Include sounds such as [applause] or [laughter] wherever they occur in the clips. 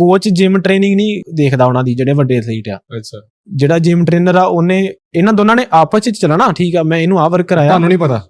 Coach gym training ਨਹੀਂ ਦੇਖਦਾ ਉਹਨਾਂ ਦੀ ਜਿਹੜੇ ਵੱਡੇ ਐਥਲੀਟ ਆ। ਅੱਛਾ। ਜਿਹੜਾ ਜਿਮ ਟ੍ਰੇਨਰ ਆ ਉਹਨੇ ਇਹਨਾਂ ਦੋਨਾਂ ਨੇ ਆਪਸ ਵਿੱਚ ਚੱਲਣਾ ਠੀਕ ਆ ਮੈਂ ਇਹਨੂੰ ਆ ਵਰਕ ਕਰਾਇਆ। ਤੁਹਾਨੂੰ ਨਹੀਂ ਪਤਾ?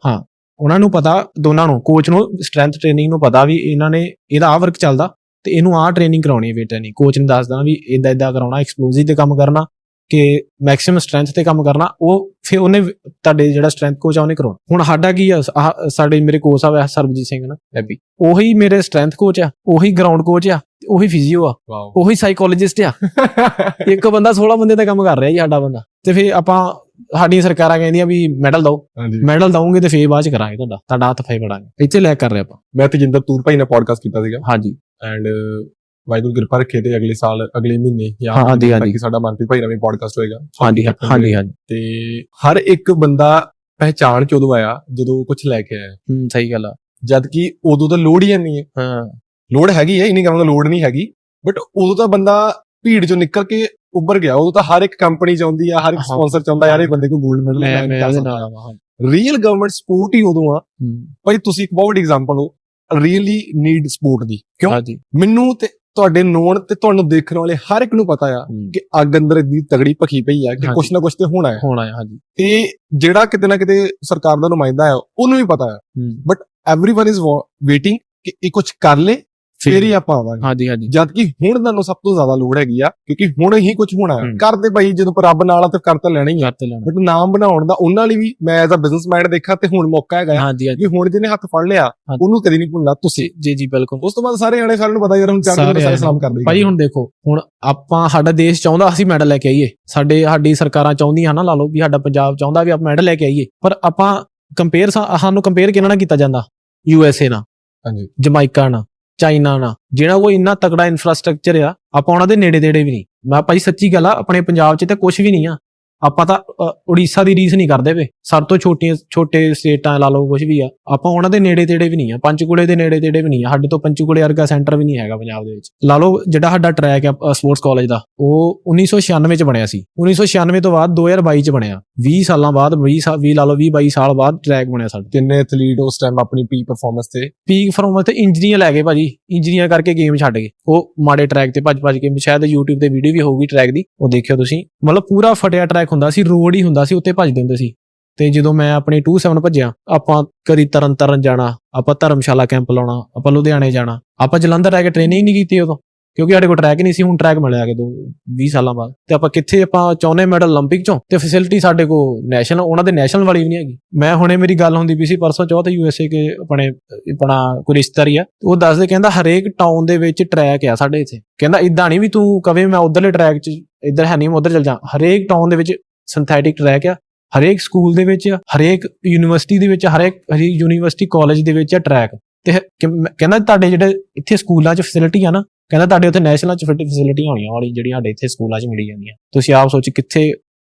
ਉਹਨਾਂ ਨੂੰ ਪਤਾ ਦੋਨਾਂ ਨੂੰ ਕੋਚ ਨੂੰ ਸਟਰੈਂਥ ਟ੍ਰੇਨਿੰਗ ਨੂੰ ਪਤਾ ਵੀ ਇਹਨਾਂ ਨੇ ਇਹਦਾ ਆ ਵਰਕ ਚੱਲਦਾ ਤੇ ਇਹਨੂੰ ਆ ਟ੍ਰੇਨਿੰਗ ਕਰਾਉਣੀ ਹੈ ਵੇਟ ਟ੍ਰੇਨਿੰਗ ਕੋਚ ਨੇ ਦੱਸਦਾ ਵੀ ਇਦਾਂ ਇਦਾਂ ਕਰਾਉਣਾ ਐਕਸਪਲੋਸਿਵ ਤੇ ਕੰਮ ਕਰਨਾ ਕਿ ਮੈਕਸਿਮਮ ਸਟਰੈਂਥ ਤੇ ਕੰਮ ਕਰਨਾ ਉਹ ਫਿਰ ਉਹਨੇ ਤੁਹਾਡੇ ਜਿਹੜਾ ਸਟਰੈਂਥ ਕੋਚ ਆ ਉਹਨੇ ਕਰਾਉਣਾ। ਹੁਣ ਸਾਡਾ ਕੀ ਆ ਸਾਡੇ ਮੇਰੇ ਕੋਚ ਆ ਸਰਬਜੀਤ ਸਿੰਘ ਨਾ ਐਬੀ ਉਹੀ ਮੇਰੇ ਸਟਰੈਂਥ ਕੋਚ ਆ ਉਹੀ ਗਰਾਊਂਡ ਕੋਚ ਆ ਉਹੀ ਫਿਜ਼ੀਓ ਆ। ਵਾਓ ਉਹੀ ਸਾਈਕੋਲੋਜਿਸਟ ਆ। [laughs] ਇੱਕ ਬੰਦਾ 16 ਬੰਦੇ ਦਾ ਕੰਮ ਕਰ ਰਿਹਾ ਜੀ ਸਾਡਾ ਬੰਦਾ। ਤੇ ਫਿਰ ਆਪਾਂ ਸਾਡੀਆਂ ਸਰਕਾਰਾਂ ਕਹਿੰਦੀਆਂ ਵੀ ਮੈਡਲ ਦਿਓ। ਹਾਂਜੀ। ਮੈਡਲ ਦਵਾਂਗੇ ਤੇ ਫੇਰ ਬਾਅਦ ਚ ਕਰਾਂਗੇ ਤੁਹਾਡਾ। ਤੁਹਾਡਾ ਹੱਥ ਫੇ ਬੜਾਂਗੇ ਇੱਥੇ ਲੈ ਕਰ ਰਹੇ ਆਪਾਂ। ਮੈਂ ਤੇਜਿੰਦਰ ਤੂਰ ਭਾਈ ਨਾਲ ਪੋਡਕਾਸਟ ਕੀਤਾ ਸੀਗਾ। ਹਾਂਜੀ। ਐਂਡ ਵਾਹਿਗੁਰੂ ਕਿਰਪਾ ਰੱਖੇ ਤੇ ਅਗਲੇ ਸਾਲ ਅਗਲੇ ਮਹੀਨੇ ਜਾਂ ਹਾਂ, ਹਾਂਜੀ, ਹਾਂਜੀ। ਸਾਡਾ ਮਨਪ੍ਰੀਤ ਭਾਈ ਨਾਲ ਵੀ ਪੋਡਕਾਸਟ ਹੋਏਗਾ। ਹਾਂਜੀ ਹਾਂਜੀ ਹਾਂਜੀ। ਤੇ ਹਰ ਇੱਕ ਬੰਦਾ ਪਹਿਚਾਣ ਚ ਉਦੋਂ ਆਇਆ ਜਦੋਂ ਕੁਝ ਲੈ ਕੇ ਆਇਆ। ਹੂੰ ਸਹੀ ਗੱਲ ਆ। ਜਦ ਕਿ ਉਦੋਂ ਤਾਂ ਲੋੜ ਹੀ ਨਹੀਂ ਹੈ ਹਾਂ। ਲੋੜ ਹੈਗੀ ਹੈ ਇਹ ਨਹੀਂ ਕਹਾਂਗਾ ਲੋੜ ਨਹੀਂ ਹੈਗੀ। ਬਟ ਉਦੋਂ ਤਾਂ ਬੰਦਾ ਭੀੜ ਚੋਂ ਨਿਕਲ ਕੇ ਉੱਭਰ ਗਿਆ। ਉਦੋਂ ਤਾਂ ਹਰ ਇੱਕ ਕੰਪਨੀ ਚਾਹੁੰਦੀ ਆ ਹਰ ਇੱਕ। ਸਪਾਂਸਰ ਚਾਹੁੰਦਾ ਯਾਰ ਇਹ ਬੰਦੇ ਕੋ ਗੋਲਡ ਮੈਡਲ ਮੈਂ ਮੈਂ ਉਹਦੇ ਨਾਲ ਆਵਾਂ ਹਾਂ। ਰੀਅਲ ਗਵਰਨਮੈਂਟ ਸਪੋਰਟ ਹੀ ਉਦੋਂ ਆ। ਭਾਈ ਤੁਸੀਂ ਇੱਕ ਬਹੁਤ ਐਗਜ਼ਾਮਪਲ ਹੋ ਰੀਅਲੀ ਨੀਡ ਸਪੋਰਟ ਦੀ। ਕਿਉਂ? ਮੈਨੂੰ ਤੇ ਤੁਹਾਡੇ ਨੋਨ ਤੇ ਤੁਹਾਨੂੰ ਦੇਖਣ ਵਾਲੇ ਹਰ ਇੱਕ ਨੂੰ ਪਤਾ ਆ ਕਿ ਅੱਗ ਅੰਦਰ ਇੰਨੀ ਤਗੜੀ ਭਖੀ ਪਈ ਆ ਕਿ। ਕੁਛ ਨਾ ਕੁਛ ਤੇ ਹੋਣਾ ਹੈ ਹੋਣਾ ਹੈ ਹਾਂਜੀ। ਤੇ ਜਿਹੜਾ ਕਿਤੇ ਨਾ ਕਿਤੇ ਸਰਕਾਰ ਦਾ ਨੁਮਾਇੰਦਾ ਹੈ ਉਹਨੂੰ ਵੀ ਪਤਾ ਹੈ। ਹੂੰ ਐਵਰੀਵਨ ਇਜ਼ ਵੇਟਿੰਗ ਕਿ ਇਹ ਕੁਛ ਕਰ ਲੇ ਫੇਰ ਹੀ ਆਪਾਂ ਆਵਾਂਗੇ। ਹਾਂਜੀ ਹਾਂਜੀ। ਜਦ ਕਿ ਹੁਣ ਤੁਹਾਨੂੰ ਸਭ ਤੋਂ ਜ਼ਿਆਦਾ ਲੋੜ ਹੈਗੀ ਆ ਕਿਉਂਕਿ ਹੁਣ ਹੀ ਕੁਝ ਹੋਣਾ ਹੈ। ਕਰਦੇ ਭਾਈ ਜਦੋਂ ਰੱਬ ਨਾਲ ਆ ਤੇ ਕਰ ਤਾਂ ਲੈਣਾ ਹੀ ਆ। ਕਰ ਤੇ ਲੈਣਾ। ਬਟ ਨਾਮ ਬਣਾਉਣ ਦਾ ਉਹਨਾਂ ਲਈ ਵੀ ਮੈਂ ਐਜ਼ ਅ ਬਿਜ਼ਨਸਮੈਨ ਦੇਖਾ ਤੇ ਹੁਣ ਮੌਕਾ ਹੈਗਾ ਹਾਂਜੀ ਕਿ ਹੁਣ ਜਿਹਨੇ ਹੱਥ ਫੜ ਲਿਆ। ਉਹਨੂੰ ਕਦੀ ਨਹੀਂ ਭੁੱਲਣਾ ਤੁਸੀਂ। ਜੀ ਜੀ ਬਿਲਕੁਲ। ਉਸ ਤੋਂ ਬਾਅਦ ਸਾਰੇ ਆਣੇ ਸਾਰਿਆਂ ਨੂੰ ਪਤਾ ਯਾਰ ਹੁਣ ਚਾਰ ਦਿਨ ਸਾਰੇ। ਸਲਾਮ ਕਰਦੇ ਭਾਈ ਹੁਣ ਦੇਖੋ ਹੁਣ ਆਪਾਂ ਸਾਡਾ ਦੇਸ਼ ਚਾਹੁੰਦਾ ਅਸੀਂ ਮੈਡਲ ਲੈ ਕੇ ਆਈਏ। ਸਾਡੇ ਸਾਡੀ ਸਰਕਾਰਾਂ ਚਾਹੁੰਦੀਆਂ ਨਾ ਲਾ ਲਓ ਵੀ ਸਾਡਾ ਪੰਜਾਬ ਚਾਹੁੰਦਾ ਵੀ ਆਪਾਂ ਮੈਡਲ ਲੈ ਕੇ ਆਈਏ। ਪਰ ਆਪਾਂ ਕੰਪੇਅਰ ਸਾਨੂੰ ਕੰਪੇਅਰ ਕਿਹਨਾਂ ਨਾਲ ਕੀਤਾ ਜਾਂਦਾ? ਯੂ ਐਸ ਏ ਨਾਲ ਹਾਂਜੀ। ਜਮਾਈਕਾ ਨਾਲ। ਚਾਈਨਾ ਨਾਲ। ਜਿਹੜਾ ਕੋਈ ਇੰਨਾ ਤਕੜਾ ਇਨਫਰਾਸਟ੍ਰਕਚਰ ਆ, ਆਪਾਂ ਉਹਨਾਂ ਦੇ ਨੇੜੇ ਤੇੜੇ ਵੀ ਨਹੀਂ। ਮੈਂ ਭਾਈ ਸੱਚੀ ਗੱਲ ਆ, ਆਪਣੇ ਪੰਜਾਬ 'ਚ ਤਾਂ ਕੁਝ ਵੀ ਨਹੀਂ ਆ। ਆਪਾਂ ਤਾਂ ਉੜੀਸਾ ਦੀ ਰੀਸ ਨਹੀਂ ਕਰਦੇ ਵੇ ਸਭ ਤੋਂ ਛੋਟੀਆਂ ਛੋਟੇ ਸਟੇਟਾਂ ਲਾ ਲਓ ਕੁਝ ਵੀ ਆ। ਆਪਾਂ ਉਹਨਾਂ ਦੇ ਨੇੜੇ ਤੇੜੇ ਵੀ ਨਹੀਂ ਆ। ਪੰਚਕੂਲੇ ਦੇ ਨੇੜੇ ਤੇੜੇ ਵੀ ਨਹੀਂ ਆ। ਸਾਡੇ ਤੋਂ ਪੰਚਕੂਲੇ ਵਰਗਾ ਸੈਂਟਰ ਵੀ ਨਹੀਂ ਹੈਗਾ ਪੰਜਾਬ ਦੇ ਵਿੱਚ। ਲਾ ਲਓ ਜਿਹੜਾ ਸਾਡਾ ਟਰੈਕ ਆ ਸਪੋਰਟਸ ਕਾਲਜ ਦਾ ਉਹ 1996 ਚ ਬਣਿਆ ਸੀ। 1996 ਤੋਂ ਬਾਅਦ 2022 ਚ ਬਣਿਆ। 20 ਸਾਲਾਂ ਬਾਅਦ 20 ਸਾਲ 20 ਲਾ ਲਓ 20 22 ਸਾਲ ਬਾਅਦ ਟਰੈਕ ਬਣਿਆ ਸਾਡਾ। ਕਿੰਨੇ ਐਥਲੀਟ ਉਸ ਟਾਈਮ ਆਪਣੀ ਪੀ ਪਰਫਾਰਮੈਂਸ ਤੇ? ਪੀਕ ਫਰਮ ਤੇ ਇੰਜਰੀਆਂ ਲੈ ਗਏ ਭਾਜੀ। ਇੰਜਰੀਆਂ ਕਰਕੇ ਗੇਮ ਛੱਡ ਗਏ। ਉਹ ਮਾੜੇ ਟਰੈਕ ਤੇ ਭੱਜ ਭੱਜ ਕੇ ਸ਼ਾਇਦ YouTube ਤੇ ਵੀਡੀਓ ਵੀ ਹੋਊਗੀ ਟਰੈਕ ਦੀ। ਉਹ ਦੇਖਿਓ ਤੁਸੀਂ। ਮਤਲਬ ਪੂਰਾ ਫਟਿਆ ਟਰੈਕ ਹੁੰਦਾ ਸੀ ਰੋਡ ਹੀ ਹੁੰਦਾ ਸੀ, ਉੱਤੇ ਭੱਜਦੇ ਹੁੰਦੇ ਸੀ। ਤੇ ਜਦੋਂ ਮੈਂ ਆਪਣੀ 27 ਭੱਜਿਆ, ਆਪਾਂ ਕਦੀ ਤਰਨ ਤਰਨ ਜਾਣਾ, ਆਪਾਂ ਧਰਮਸ਼ਾਲਾ ਕੈਂਪ ਲਾਉਣਾ, ਆਪਾਂ ਲੁਧਿਆਣੇ ਜਾਣਾ, ਆਪਾਂ ਜਲੰਧਰ ਰਹਿ ਕੇ ਟ੍ਰੇਨਿੰਗ ਨਹੀਂ ਕੀਤੀ ਉਦੋਂ। ਕਿਉਂਕਿ ਸਾਡੇ ਕੋਲ ਟਰੈਕ ਨਹੀਂ ਸੀ ਹੁਣ ਟਰੈਕ ਮਿਲਿਆ ਕੇ ਦੋ 20 ਸਾਲਾਂ ਬਾਅਦ ਤੇ ਆਪਾਂ ਕਿੱਥੇ ਆਪਾਂ ਚਾਹੁੰਦੇ ਮੈਡਲ 올림픽 ਚੋਂ ਤੇ ਫੈਸਿਲਿਟੀ ਸਾਡੇ ਕੋਲ ਨੈਸ਼ਨਲ ਉਹਨਾਂ ਦੇ ਨੈਸ਼ਨਲ ਵਾਲੀ ਵੀ ਨਹੀਂ ਹੈਗੀ ਮੈਂ ਹੁਣੇ ਮੇਰੀ ਗੱਲ ਹੁੰਦੀ ਵੀ ਸੀ ਪਰਸੋਂ ਚੌਥ ਯੂਐਸਏ ਕੇ ਆਪਣੇ ਆਪਣਾ ਕੋਈ ਰਿਸ਼ਤੇਦਾਰੀ ਆ ਉਹ ਦੱਸਦੇ ਕਹਿੰਦਾ ਹਰੇਕ ਟਾਊਨ ਦੇ ਵਿੱਚ ਟਰੈਕ ਆ ਸਾਡੇ ਇੱਥੇ ਕਹਿੰਦਾ ਇਦਾਂ ਨਹੀਂ ਵੀ ਤੂੰ ਕਵੇਂ ਮੈਂ ਉਧਰਲੇ ਟਰੈਕ 'ਚ ਇੱਧਰ ਹੈ ਨਹੀਂ ਮੈਂ ਉਧਰ ਚੱਲ ਜਾ ਹਰੇਕ ਟਾਊਨ ਦੇ ਵਿੱਚ ਸਿੰਥੈਟਿਕ ਟਰੈਕ ਆ ਹਰੇਕ ਸਕੂਲ ਦੇ ਵਿੱਚ ਹਰੇਕ ਯੂਨੀਵਰਸਿਟੀ ਦੇ ਵਿੱਚ ਹਰੇਕ ਹਰੇਕ ਯੂਨੀਵਰਸਿਟੀ ਕਾਲਜ ਦੇ ਵਿੱਚ ਆ ਟਰੈਕ ਤੇ ਹ- ਕਿ- ਮੈਂ- ਕਹਿੰਦਾ ਤੁਹਾਡੇ ਜਿਹੜੇ ਇੱਥੇ ਸਕੂਲਾਂ 'ਚ ਫੈਸਿਲਿਟੀ ਆ ਨਾ ਕਹਿੰਦਾ ਤੁਹਾਡੇ ਉੱਥੇ ਨੈਸ਼ਨਲ 'ਚ ਫੈਸਿਲਿਟੀ ਹੋਣੀਆਂ ਵਾਲੀ ਜਿਹੜੀਆਂ ਸਾਡੇ ਇੱਥੇ ਸਕੂਲਾਂ 'ਚ ਮਿਲੀ ਜਾਂਦੀਆਂ। ਤੁਸੀਂ ਆਪ ਸੋਚ ਕਿੱਥੇ,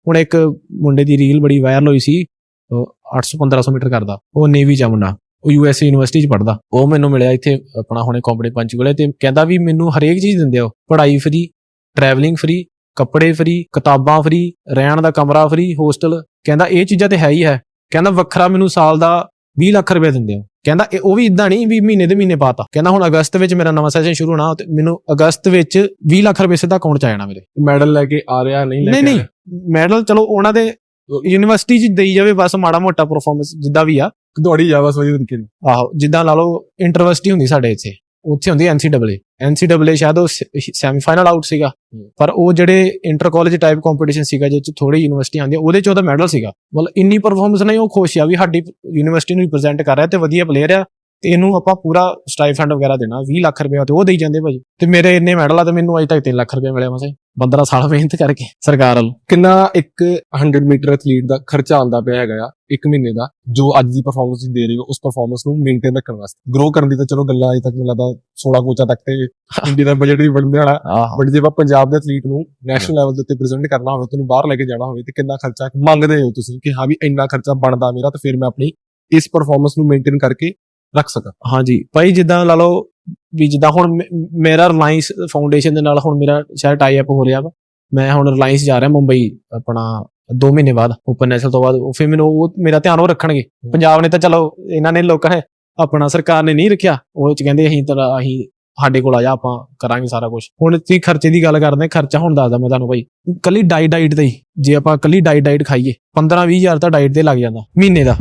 ਹੁਣ ਇੱਕ ਮੁੰਡੇ ਦੀ ਰੀਲ ਬੜੀ ਵਾਇਰਲ ਹੋਈ ਸੀ, ਉਹ 800 1500 ਮੀਟਰ ਕਰਦਾ, ਉਹ ਨੇਵੀ 'ਚ ਆ ਮੁੰਡਾ, ਉਹ ਯੂਐਸਏ ਯੂਨੀਵਰਸਿਟੀ 'ਚ ਪੜਦਾ ਉਹ ਮੈਨੂੰ ਮਿਲਿਆ ਇੱਥੇ ਆਪਣਾ ਹੁਣੇ ਕੰਪਨੀ ਪੰਚਕੂਲੇ ਤੇ ਕਹਿੰਦਾ ਵੀ ਮੈਨੂੰ ਹਰੇਕ ਚੀਜ਼ ਦਿੰਦੇ ਹੋ ਪੜ੍ਹਾਈ ਫ੍ਰੀ ਟਰੈਵਲਿੰਗ ਫ੍ਰੀ ਕੱਪੜੇ ਫ੍ਰੀ ਕਿਤਾਬਾਂ ਫ੍ਰੀ ਰਹਿਣ ਦਾ ਕਮਰਾ ਫ੍ਰੀ ਹੋਸਟਲ ਕਹਿੰਦਾ ਇਹ ਚੀਜ਼ਾਂ ਤੇ ਹੈ ਹੀ ਹੈ। ਕਹਿੰਦਾ ਵੱਖਰਾ ਮੈਨੂੰ ਸਾਲ ਦਾ 20 ਲੱਖ ਰੁਪਏ ਦਿੰਦੇ ਹੋ ਕਹਿੰਦਾ ਇਹ ਉਹ ਵੀ ਇਦਾਂ ਨਹੀਂ ਵੀ ਮਹੀਨੇ ਦੇ ਮਹੀਨੇ ਪਾਤਾ। ਕਹਿੰਦਾ ਹੁਣ ਅਗਸਤ ਵਿੱਚ ਮੇਰਾ ਨਵਾਂ ਸੈਸ਼ਨ ਸ਼ੁਰੂ ਹੋਣਾ ਤੇ ਮੈਨੂੰ ਅਗਸਤ ਵਿੱਚ 20 ਲੱਖ ਰੁਪਏ ਸਿੱਧਾ ਅਕਾਊਂਟ ਚ ਆ ਜਾਣਾ ਮੇਰੇ। ਮੈਡਲ ਲੈ ਕੇ ਆ ਰਿਹਾ ਨਹੀਂ ਲੈ ਨਹੀਂ ਕੇ ਨਹੀਂ ਮੈਡਲ ਚਲੋ ਉਹਨਾਂ ਦੇ ਯੂਨੀਵਰਸਿਟੀ ਚ ਦੇਈ ਜਾਵੇ ਬਸ ਮਾੜਾ ਮੋਟਾ ਪਰਫਾਰਮੈਂਸ ਜਿੱਦਾਂ ਵੀ ਆ। ਦੌੜੀ ਜਾ ਬਸ ਵਧੀਆ ਤਰੀਕੇ ਨਾਲ। ਆਹੋ ਜਿੱਦਾਂ ਲਾ ਲਓ ਇੰਟਰਵਰਸਿਟੀ ਹੁੰਦੀ ਸਾਡੇ ਇੱਥੇ ਉੱਥੇ ਹੁੰਦੀ ਐਨਸੀਡਬਲਏ ਐਨਸੀਡਬਲਏ ਸ਼ਾਇਦ ਉਹ ਸੈਮੀਫਾਈਨਲ ਆਊਟ ਸੀਗਾ। ਪਰ ਉਹ ਜਿਹੜੇ ਇੰਟਰ ਕਾਲਜ ਟਾਈਪ ਕੰਪੀਟੀਸ਼ਨ ਸੀਗਾ ਜਿਹ ਚ ਥੋੜੀ ਯੂਨੀਵਰਸਿਟੀ ਆਉਂਦੀ ਉਹਦੇ ਚ ਉਹਦਾ ਮੈਡਲ ਸੀਗਾ। ਮਤਲਬ ਇੰਨੀ ਪਰਫਾਰਮੈਂਸ ਨਹੀਂ ਉਹ ਖੁਸ਼ ਆ ਵੀ ਸਾਡੀ ਯੂਨੀਵਰਸਿਟੀ ਨੂੰ ਰਿਪਰੈਜ਼ੈਂਟ ਕਰ ਰਿਹਾ ਤੇ ਵਧੀਆ ਪਲੇਅਰ ਆ ਤੇ ਇਹਨੂੰ ਆਪਾਂ ਪੂਰਾ ਸਟਾਈਫੰਡ ਵਗੈਰਾ ਦੇਣਾ 20 ਲੱਖ ਰੁਪਏ ਤੇ ਉਹ ਦੇਈ ਜਾਂਦੇ ਭਾਜੀ ਤੇ ਮੇਰੇ ਇੰਨੇ ਮੈਡਲ ਆ ਤੇ ਮੈਨੂੰ ਅਜੇ ਤੱਕ 3 ਲੱਖ ਰੁਪਏ ਮਿਲਿਆ ਮਸੇ 15 ਸਾਲ ਮਿਹਨਤ ਕਰਕੇ ਸਰਕਾਰ ਵੱਲੋਂ। ਕਿੰਨਾ ਇੱਕ 100 ਮੀਟਰ ਐਥਲੀਟ ਦਾ ਖਰਚਾ ਆਉਂਦਾ ਪਿਆ ਹੈਗਾ ਆ ਇੱਕ ਮਹੀਨੇ ਦਾ ਜੋ ਅੱਜ ਦੀ ਪਰਫਾਰਮੈਂਸ ਦੇ ਰਹੇ ਹੋ ਉਸ ਪਰਫਾਰਮੈਂਸ ਨੂੰ ਮੇਨਟੇਨ ਰੱਖਣ ਵਾਸਤੇ। ਗਰੋ ਕਰਨ ਦੀ ਤਾਂ ਚਲੋ ਗੱਲਾਂ ਅਜੇ ਤੱਕ ਮੈਨੂੰ ਲੱਗਦਾ 16 ਕੋਚਾਂ ਤੱਕ ਤੇ ਇੰਡੀਆ ਦਾ ਬਜਟ ਵੀ ਬਣਦੇ ਵਾਲਾ ਬਟ ਜੇ ਆਪਾਂ ਪੰਜਾਬ ਦੇ ਐਥਲੀਟ ਨੂੰ ਨੈਸ਼ਨਲ ਲੈਵਲ ਦੇ ਉੱਤੇ ਪ੍ਰੈਜ਼ੈਂਟ ਕਰਨਾ ਹੋਵੇ ਤੈਨੂੰ ਬਾਹਰ ਲੈ ਕੇ ਜਾਣਾ ਹੋਵੇ ਤੇ ਕਿੰਨਾ ਖਰਚਾ ਮੰਗਦੇ ਹੋ ਤੁਸੀਂ ਕਿ ਹਾਂ ਵੀ ਇੰਨਾ ਖਰਚਾ ਬਣਦਾ ਮੇਰਾ ਤੇ ਫਿਰ ਮੈਂ ਆਪਣੀ ਇਸ ਪਰਫਾਰਮੈਂਸ ਨੂੰ ਮੇਨਟੇਨ ਕਰਕੇ ਰੱਖ ਸਕਾਂ? ਹਾਂਜੀ। ਭਾਈ ਜਿੱਦਾਂ ਲਾ ਲਓ ਵੀ ਜਿੱਦਾਂ ਹੁਣ ਮੇਰਾ ਰਿਲਾਇੰਸ ਫਾਊਂਡੇਸ਼ਨ ਦੇ ਨਾਲ ਹੁਣ ਮੇਰਾ ਸ਼ਾਇਦ ਟਾਈ ਅਪ ਹੋ ਰਿਹਾ ਵਾ। ਮੈਂ ਹੁਣ ਰਿਲਾਇੰਸ ਜਾ ਰਿਹਾ ਮੁੰਬਈ ਆਪਣਾ 2 ਮਹੀਨੇ ਬਾਅਦ ਓਪਨ ਨੈਸ਼ਨਲ ਤੋਂ ਬਾਅਦ। ਉਹ ਫਿਰ ਮੈਨੂੰ ਉਹ ਮੇਰਾ ਧਿਆਨ ਉਹ ਰੱਖਣਗੇ। ਪੰਜਾਬ ਨੇ ਤਾਂ ਚਲੋ ਇਹਨਾਂ ਨੇ ਲੋਕਾਂ ਨੇ ਆਪਣਾ ਸਰਕਾਰ ਨੇ ਨਹੀਂ ਰੱਖਿਆ, ਉਹ ਚ ਕਹਿੰਦੇ ਅਸੀਂ ਤਾਂ ਅਸੀਂ ਸਾਡੇ ਕੋਲ ਆ ਜਾ, ਆਪਾਂ ਕਰਾਂਗੇ ਸਾਰਾ ਕੁਝ ਹੁਣ ਤੁਸੀਂ ਖਰਚੇ ਦੀ ਗੱਲ ਕਰਦੇ, ਖਰਚਾ ਹੁਣ ਦੱਸਦਾ ਮੈਂ ਤੁਹਾਨੂੰ ਭਾਈ ਕੱਲੀ ਡਾਈਟ ਡਾਈਟ ਤੇ ਜੇ ਆਪਾਂ ਕੱਲੀ ਡਾਈਟ ਡਾਈਟ ਖਾਈਏ 15 20000 ਤਾਂ ਡਾਈਟ ਤੇ ਲੱਗ ਜਾਂਦਾ, ਮਹੀਨੇ ਦਾ।